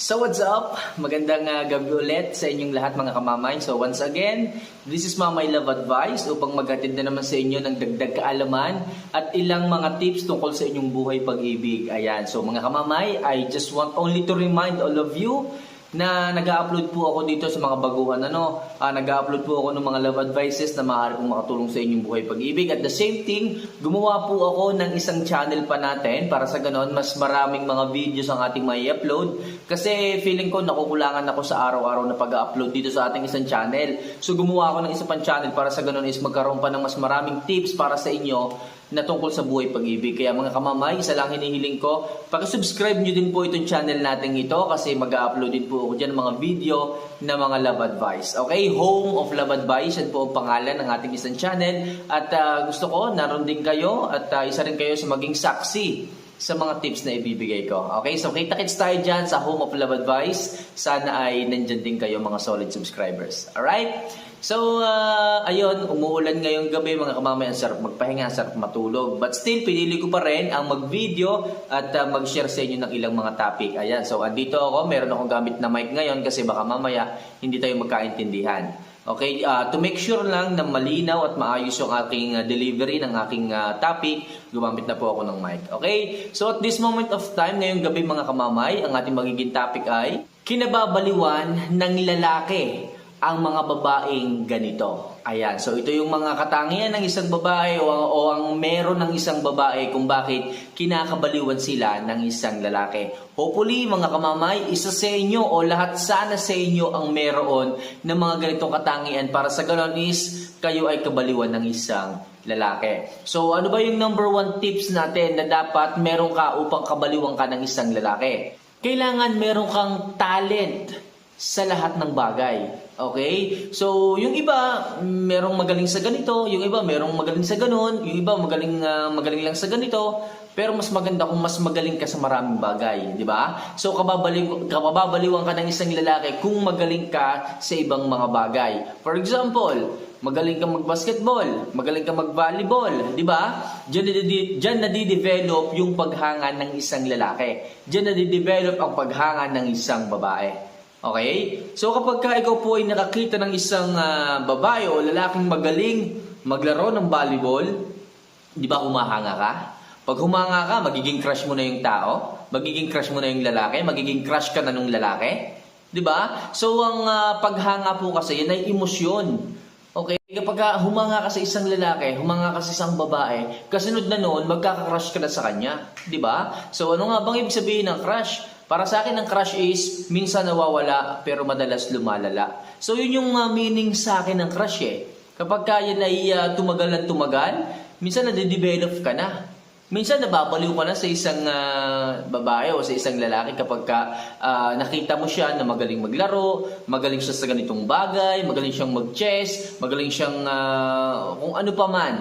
So what's up? Magandang uh, gabi ulit sa inyong lahat mga kamamay. So once again, this is Mamay Love Advice upang maghatid na naman sa inyo ng dagdag kaalaman at ilang mga tips tungkol sa inyong buhay pag-ibig. Ayan. So mga kamamay, I just want only to remind all of you na nag-upload po ako dito sa mga baguhan ano? Ah, nag-upload po ako ng mga love advices na maaari pong makatulong sa inyong buhay pag-ibig. At the same thing gumawa po ako ng isang channel pa natin para sa ganon mas maraming mga videos ang ating may upload. Kasi feeling ko nakukulangan ako sa araw-araw na pag-upload dito sa ating isang channel. So gumawa ako ng isa pang channel para sa ganon is magkaroon pa ng mas maraming tips para sa inyo na tungkol sa buhay pag-ibig. Kaya mga kamamay, isa lang hinihiling ko, pag-subscribe nyo din po itong channel natin ito kasi mag-upload din po ako dyan mga video na mga love advice. Okay? Home of Love Advice, yan po ang pangalan ng ating isang channel. At ah, gusto ko, naroon din kayo at ah, isa rin kayo sa maging saksi sa mga tips na ibibigay ko. Okay? So, kita-kits tayo dyan sa Home of Love Advice. Sana ay nandyan din kayo mga solid subscribers. Alright? So, uh, ayun, umuulan ngayong gabi mga kamamay. Ang sarap magpahinga, sarap matulog. But still, pinili ko pa rin ang mag-video at uh, mag-share sa inyo ng ilang mga topic. Ayan, so andito ako. Meron akong gamit na mic ngayon kasi baka mamaya hindi tayo magkaintindihan. Okay, uh, to make sure lang na malinaw at maayos yung aking uh, delivery ng aking uh, topic, gumamit na po ako ng mic. Okay, so at this moment of time, ngayong gabi mga kamamay, ang ating magiging topic ay kinababaliwan ng lalaki ang mga babaeng ganito. Ayan, so ito yung mga katangian ng isang babae o, o ang meron ng isang babae kung bakit kinakabaliwan sila ng isang lalaki. Hopefully, mga kamamay, isa sa inyo o lahat sana sa inyo ang meron ng mga ganitong katangian para sa ganon is kayo ay kabaliwan ng isang lalaki. So, ano ba yung number one tips natin na dapat meron ka upang kabaliwan ka ng isang lalaki? Kailangan meron kang talent sa lahat ng bagay. Okay? So, yung iba, merong magaling sa ganito, yung iba, merong magaling sa ganon, yung iba, magaling, ah, magaling lang sa ganito, pero mas maganda kung mas magaling ka sa maraming bagay, di ba? So, kababaliw, kababaliwan ka ng isang lalaki kung magaling ka sa ibang mga bagay. For example, magaling ka mag-basketball, magaling ka mag-volleyball, di ba? Diyan, nadi- diyan nadidevelop yung paghanga ng isang lalaki. Diyan nadidevelop ang paghanga ng isang babae. Okay? So kapag ka ikaw po ay nakakita ng isang ah, babae o lalaking magaling maglaro ng volleyball, di ba humahanga ka? Pag humanga ka, magiging crush mo na yung tao, magiging crush mo na yung lalaki, magiging crush ka na nung lalaki. Di ba? So ang ah, paghanga po kasi yan ay emosyon. Okay, kapag ka humanga ka sa isang lalaki, humanga ka sa isang babae, kasunod na noon, magkaka-crush ka na sa kanya. Di ba? So ano nga bang ibig sabihin ng crush? Para sa akin, ang crush is minsan nawawala pero madalas lumalala. So yun yung uh, meaning sa akin ng crush eh. Kapag ka yan ay uh, tumagal at tumagal, minsan nade-develop ka na. Minsan nababaliw ka na sa isang uh, babae o sa isang lalaki kapag ka, uh, nakita mo siya na magaling maglaro, magaling siya sa ganitong bagay, magaling siyang mag-chess, magaling siyang uh, kung ano pa man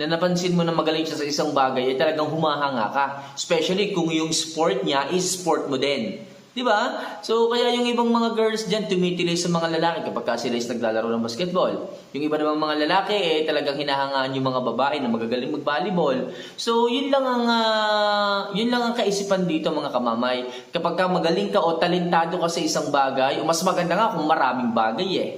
na napansin mo na magaling siya sa isang bagay, ay talagang humahanga ka. Especially kung yung sport niya is sport mo din. Di ba? So, kaya yung ibang mga girls dyan tumitili sa mga lalaki kapag ka sila is naglalaro ng basketball. Yung iba namang mga lalaki, eh, talagang hinahangaan yung mga babae na magagaling mag-volleyball. So, yun lang ang, ah, yun lang ang kaisipan dito mga kamamay. Kapag ka magaling ka o talentado ka sa isang bagay, o mas maganda nga kung maraming bagay eh.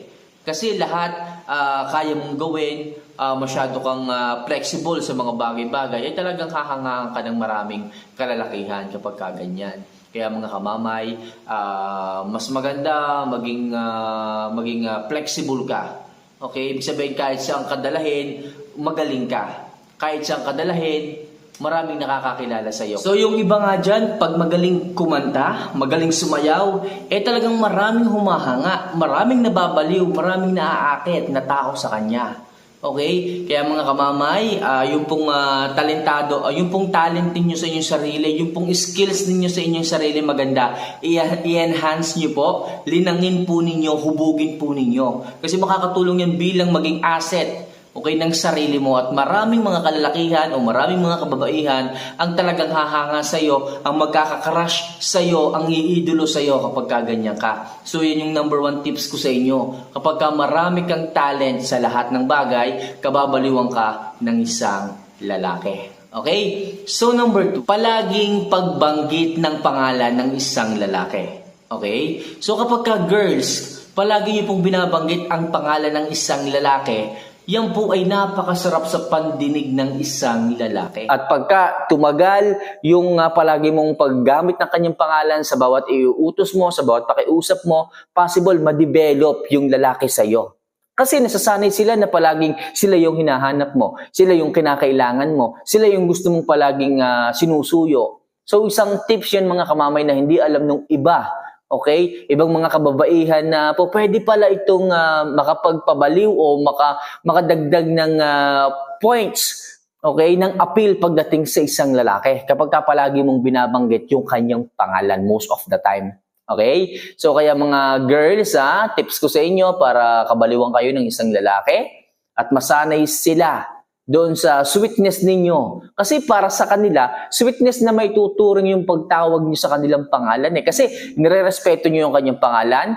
Kasi lahat ah, kaya mong gawin, ah, masyado kang ah, flexible sa mga bagay-bagay, ay talagang hahangaan ka ng maraming kalalakihan kapag ka ganyan. Kaya mga kamamay, ah, mas maganda maging ah, maging ah, flexible ka. Okay, ibig sabihin kahit siyang kadalahin, magaling ka. Kahit siyang kadalahin, maraming nakakakilala sa iyo. So yung iba nga dyan, pag magaling kumanta, magaling sumayaw, eh talagang maraming humahanga, maraming nababaliw, maraming naaakit na tao sa kanya. Okay? Kaya mga kamamay, ah, yung pong ah, talentado, ah, yung pong talent ninyo sa inyong sarili, yung pong skills ninyo sa inyong sarili maganda, i-enhance nyo po, linangin po ninyo, hubugin po ninyo. Kasi makakatulong yan bilang maging asset okay, ng sarili mo at maraming mga kalalakihan o maraming mga kababaihan ang talagang hahanga sa iyo, ang magkakakrush sa iyo, ang iidolo sa iyo kapag kaganyan ka. So yan yung number one tips ko sa inyo. Kapag ka marami kang talent sa lahat ng bagay, kababaliwan ka ng isang lalaki. Okay? So number two, palaging pagbanggit ng pangalan ng isang lalaki. Okay? So kapag ka girls, palagi niyo pong binabanggit ang pangalan ng isang lalaki, yan po ay napakasarap sa pandinig ng isang lalaki. At pagka tumagal yung uh, palagi mong paggamit ng kanyang pangalan sa bawat iuutos mo, sa bawat pakiusap mo, possible ma-develop yung lalaki sa iyo. Kasi nasasanay sila na palaging sila yung hinahanap mo, sila yung kinakailangan mo, sila yung gusto mong palaging uh, sinusuyo. So isang tips yan mga kamamay na hindi alam nung iba Okay? Ibang mga kababaihan na po pwede pala itong uh, makapagpabaliw o maka, makadagdag ng uh, points okay, ng appeal pagdating sa isang lalaki. Kapag ka palagi mong binabanggit yung kanyang pangalan most of the time. Okay? So kaya mga girls, ha, tips ko sa inyo para kabaliwan kayo ng isang lalaki at masanay sila doon sa sweetness ninyo. Kasi para sa kanila, sweetness na may tuturing yung pagtawag nyo sa kanilang pangalan. Eh. Kasi nire-respeto nyo yung kanyang pangalan,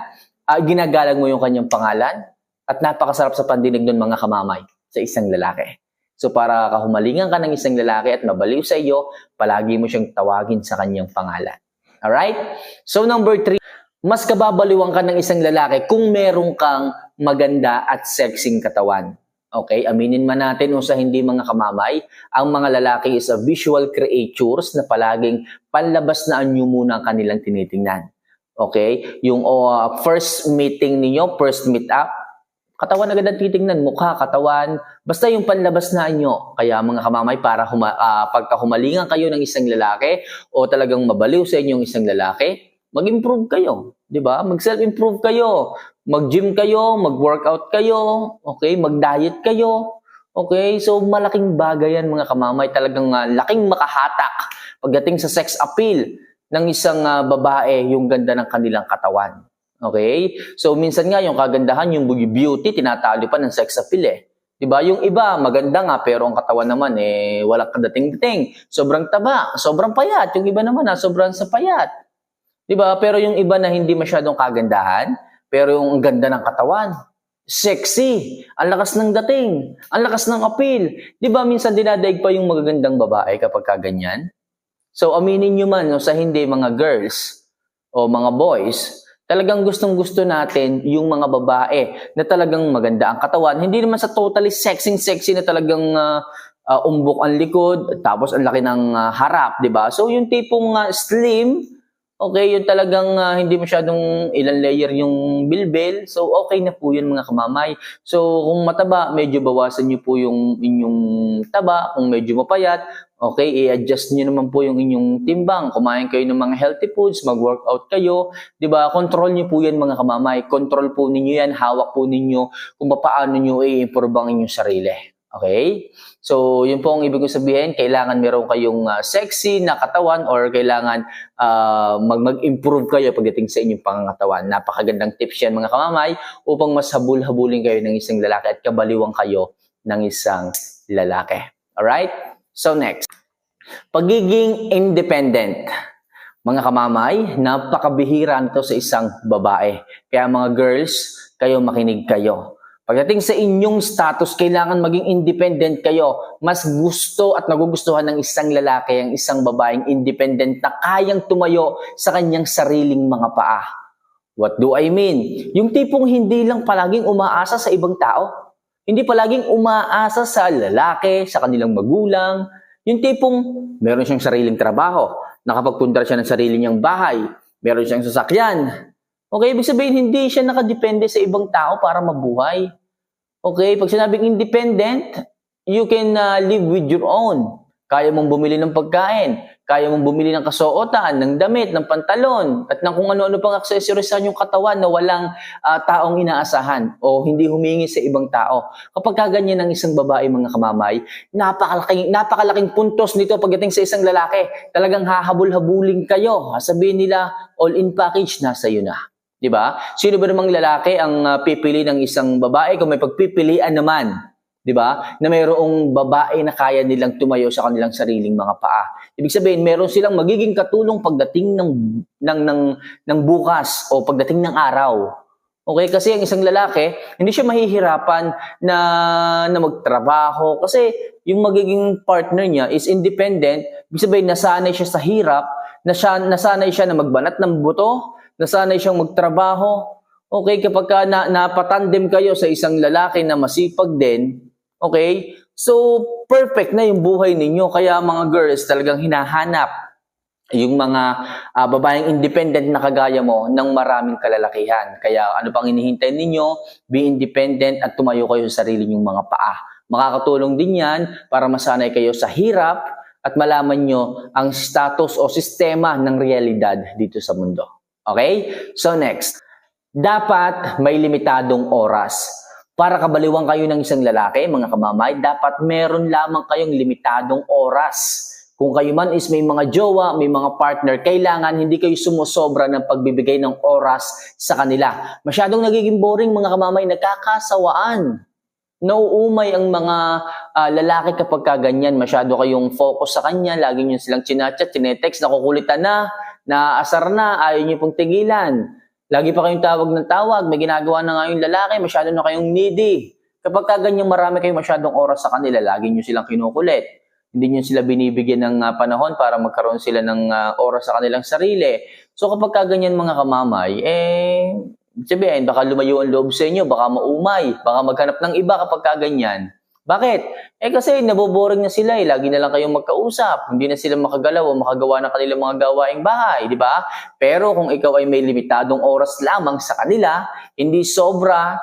uh, ginagalang mo yung kanyang pangalan, at napakasarap sa pandinig doon mga kamamay sa isang lalaki. So para kahumalingan ka ng isang lalaki at mabaliw sa iyo, palagi mo siyang tawagin sa kanyang pangalan. Alright? So number three, mas kababaliwan ka ng isang lalaki kung meron kang maganda at sexing katawan. Okay, aminin man natin o sa hindi mga kamamay, ang mga lalaki is a visual creatures na palaging panlabas na anyo muna ang kanilang tinitingnan. Okay, yung uh, first meeting ninyo, first meet up, katawan agad ang titingnan, mukha, katawan, basta yung panlabas na anyo. Kaya mga kamamay, para huma, uh, pagka humalingan kayo ng isang lalaki o talagang mabaliw sa inyong isang lalaki, mag-improve kayo. 'Di ba? Mag-self-improve kayo. Mag-gym kayo, mag-workout kayo, okay? Mag-diet kayo. Okay? So malaking bagay yan mga kamamay, talagang uh, laking makahatak pagdating sa sex appeal ng isang uh, babae yung ganda ng kanilang katawan. Okay? So minsan nga yung kagandahan, yung beauty, tinatalo pa ng sex appeal eh. 'Di ba? Yung iba maganda nga pero ang katawan naman eh walang kadating-dating. Sobrang taba, sobrang payat. Yung iba naman ah, sobrang sa payat. 'Di ba? Pero yung iba na hindi masyadong kagandahan, pero yung ganda ng katawan, sexy, ang lakas ng dating, ang lakas ng appeal. 'Di ba minsan dinadaig pa yung magagandang babae kapag kaganyan? So aminin nyo man no, sa hindi mga girls o mga boys, talagang gustong-gusto natin yung mga babae na talagang maganda ang katawan. Hindi naman sa totally sexy-sexy na talagang uh, uh, umbok ang likod, tapos ang laki ng uh, harap, di ba? So yung tipong uh, slim, Okay, yung talagang uh, hindi masyadong ilang layer yung bilbil. So, okay na po yun mga kamamay. So, kung mataba, medyo bawasan nyo po yung inyong taba. Kung medyo mapayat, okay, i-adjust nyo naman po yung inyong timbang. Kumain kayo ng mga healthy foods, mag-workout kayo. ba diba? Control nyo po yan mga kamamay. Control po ninyo yan, hawak po ninyo kung paano nyo i-improve ang inyong sarili. Okay? So, yun po ang ibig sabihin, kailangan meron kayong uh, sexy na katawan or kailangan uh, mag- mag-improve kayo pagdating sa inyong pangangatawan. Napakagandang tips yan mga kamamay upang mas habul-habulin kayo ng isang lalaki at kabaliwang kayo ng isang lalaki. Alright? So next, pagiging independent. Mga kamamay, napakabihira nito sa isang babae. Kaya mga girls, kayo makinig kayo Pagdating sa inyong status, kailangan maging independent kayo. Mas gusto at nagugustuhan ng isang lalaki ang isang babaeng independent na kayang tumayo sa kanyang sariling mga paa. What do I mean? Yung tipong hindi lang palaging umaasa sa ibang tao. Hindi palaging umaasa sa lalaki, sa kanilang magulang. Yung tipong meron siyang sariling trabaho, nakapagpundar siya ng sarili niyang bahay, meron siyang sasakyan, Okay, ibig sabihin hindi siya nakadepende sa ibang tao para mabuhay. Okay, pag sinabing independent, you can uh, live with your own. Kaya mong bumili ng pagkain, kaya mong bumili ng kasuotan, ng damit, ng pantalon, at ng kung ano-ano pang accessories sa inyong katawan na walang uh, taong inaasahan o hindi humingi sa ibang tao. Kapag kaganyan ng isang babae, mga kamamay, napakalaking, napakalaking puntos nito pagdating sa isang lalaki. Talagang hahabol-habuling kayo. Sabihin nila, all-in package, nasa iyo na. 'Di ba? Sino ba namang lalaki ang uh, pipili ng isang babae kung may pagpipilian naman, 'di ba? Na mayroong babae na kaya nilang tumayo sa kanilang sariling mga paa. Ibig sabihin, meron silang magiging katulong pagdating ng ng ng ng bukas o pagdating ng araw. Okay, kasi ang isang lalaki, hindi siya mahihirapan na na magtrabaho kasi yung magiging partner niya is independent. Ibig sabihin, nasanay siya sa hirap, nasanay siya na magbanat ng buto, nasanay siyang magtrabaho. Okay, kapag ka na, napatandem kayo sa isang lalaki na masipag din, okay, so perfect na yung buhay ninyo. Kaya mga girls, talagang hinahanap yung mga ah, babaeng independent na kagaya mo ng maraming kalalakihan. Kaya ano pang hinihintay ninyo, be independent at tumayo kayo sa sarili nyong mga paa. Makakatulong din yan para masanay kayo sa hirap at malaman nyo ang status o sistema ng realidad dito sa mundo. Okay? So next, dapat may limitadong oras. Para kabaliwan kayo ng isang lalaki, mga kamamay, dapat meron lamang kayong limitadong oras. Kung kayo man is may mga jowa, may mga partner, kailangan hindi kayo sumusobra ng pagbibigay ng oras sa kanila. Masyadong nagiging boring mga kamamay, nagkakasawaan. Nauumay ang mga ah, lalaki kapag ka ganyan. Masyado kayong focus sa kanya, lagi nyo silang chinachat, chinetext, nakukulitan na, naaasar na, ayaw nyo pong tigilan. Lagi pa kayong tawag ng tawag, may ginagawa na nga yung lalaki, masyado na kayong needy. Kapag ka ganyan marami kayong masyadong oras sa kanila, lagi nyo silang kinukulit. Hindi nyo sila binibigyan ng ah, panahon para magkaroon sila ng ah, oras sa kanilang sarili. So kapag ka ganyan mga kamamay, eh, sabihin, baka lumayo ang loob sa inyo, baka maumay, baka maghanap ng iba kapag ka ganyan. Bakit? Eh kasi naboboring na sila eh. Lagi na lang kayong magkausap. Hindi na sila makagalaw o makagawa ng kanilang mga gawaing bahay, di ba? Pero kung ikaw ay may limitadong oras lamang sa kanila, hindi sobra,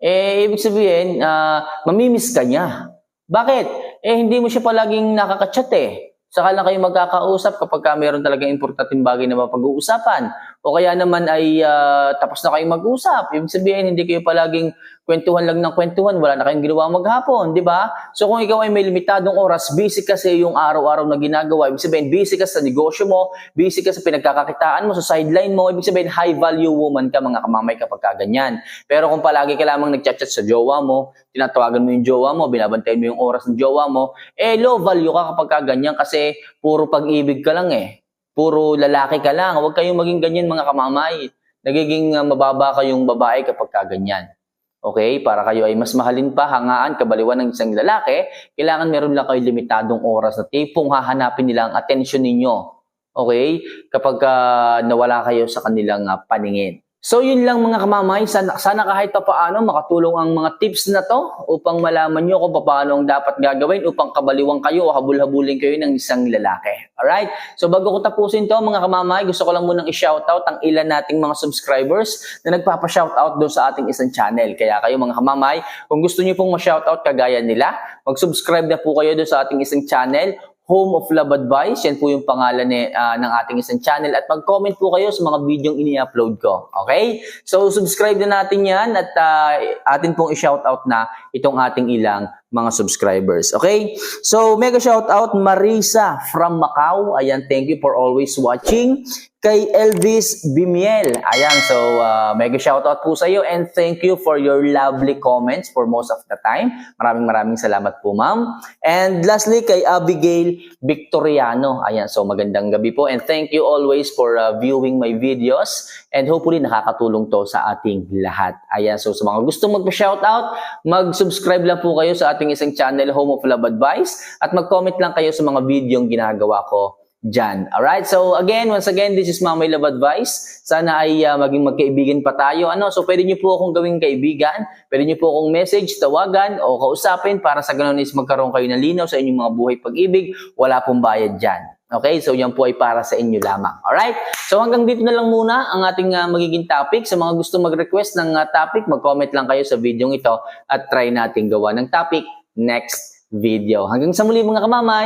eh ibig sabihin, ah, mamimiss ka niya. Bakit? Eh hindi mo siya palaging nakakachat eh. Saka lang kayo magkakausap kapag ka mayroon talagang importanteng bagay na mapag-uusapan. O kaya naman ay ah, tapos na kayong mag-usap. Ibig sabihin, hindi kayo palaging kwentuhan lang ng kwentuhan, wala na kayong ginawa maghapon, di ba? So kung ikaw ay may limitadong oras, busy kasi yung araw-araw na ginagawa. Ibig sabihin, busy ka sa negosyo mo, busy ka sa pinagkakakitaan mo, sa sideline mo. Ibig sabihin, high-value woman ka mga kamamay kapag ka ganyan. Pero kung palagi ka lamang nagchat-chat sa jowa mo, tinatawagan mo yung jowa mo, binabantayan mo yung oras ng jowa mo, eh low value ka kapag ka ganyan kasi puro pag-ibig ka lang eh. Puro lalaki ka lang. Huwag kayong maging ganyan mga kamamay. Nagiging uh, mababa kayong babae kapag ka ganyan. Okay? Para kayo ay mas mahalin pa, hangaan, kabaliwan ng isang lalaki, kailangan meron lang kayo limitadong oras na tipong hahanapin nila ang atensyon ninyo. Okay? Kapag ah, nawala kayo sa kanilang ah, paningin. So yun lang mga kamamay, sana, sana kahit pa paano makatulong ang mga tips na to upang malaman nyo kung paano ang dapat gagawin upang kabaliwang kayo o habul-habulin kayo ng isang lalaki. Alright? So bago ko tapusin to mga kamamay, gusto ko lang munang i-shoutout ang ilan nating mga subscribers na nagpapa-shoutout doon sa ating isang channel. Kaya kayo mga kamamay, kung gusto niyo pong ma-shoutout kagaya nila, mag-subscribe na po kayo doon sa ating isang channel Home of Love Advice. Yan po yung pangalan ni, ah, ng ating isang channel. At mag-comment po kayo sa mga video ini-upload ko. Okay? So, subscribe na natin yan at ah, atin pong i-shoutout na itong ating ilang mga subscribers. Okay? So, mega shoutout Marisa from Macau. Ayan, thank you for always watching. Kay Elvis Bimiel. Ayan, so ah, mega shoutout po sa iyo and thank you for your lovely comments for most of the time. Maraming maraming salamat po, ma'am. And lastly, kay Abigail Victoriano. Ayan, so magandang gabi po and thank you always for ah, viewing my videos and hopefully nakakatulong to sa ating lahat. Ayan, so sa mga gustong magpa-shoutout, mag-subscribe lang po kayo sa ating isang channel, Home of Love Advice, at mag-comment lang kayo sa mga video ginagawa ko dyan. Alright, so again, once again, this is Mamay Love Advice. Sana ay ah, maging magkaibigan pa tayo. Ano? So pwede niyo po akong gawing kaibigan, pwede niyo po akong message, tawagan, o kausapin para sa ganun is magkaroon kayo ng linaw sa inyong mga buhay pag-ibig. Wala pong bayad dyan. Okay, so yan po ay para sa inyo lamang. Alright? So hanggang dito na lang muna ang ating ah, magiging topic. Sa mga gusto mag-request ng ah, topic, mag-comment lang kayo sa video ito at try natin gawa ng topic next video. Hanggang sa muli mga kamamay!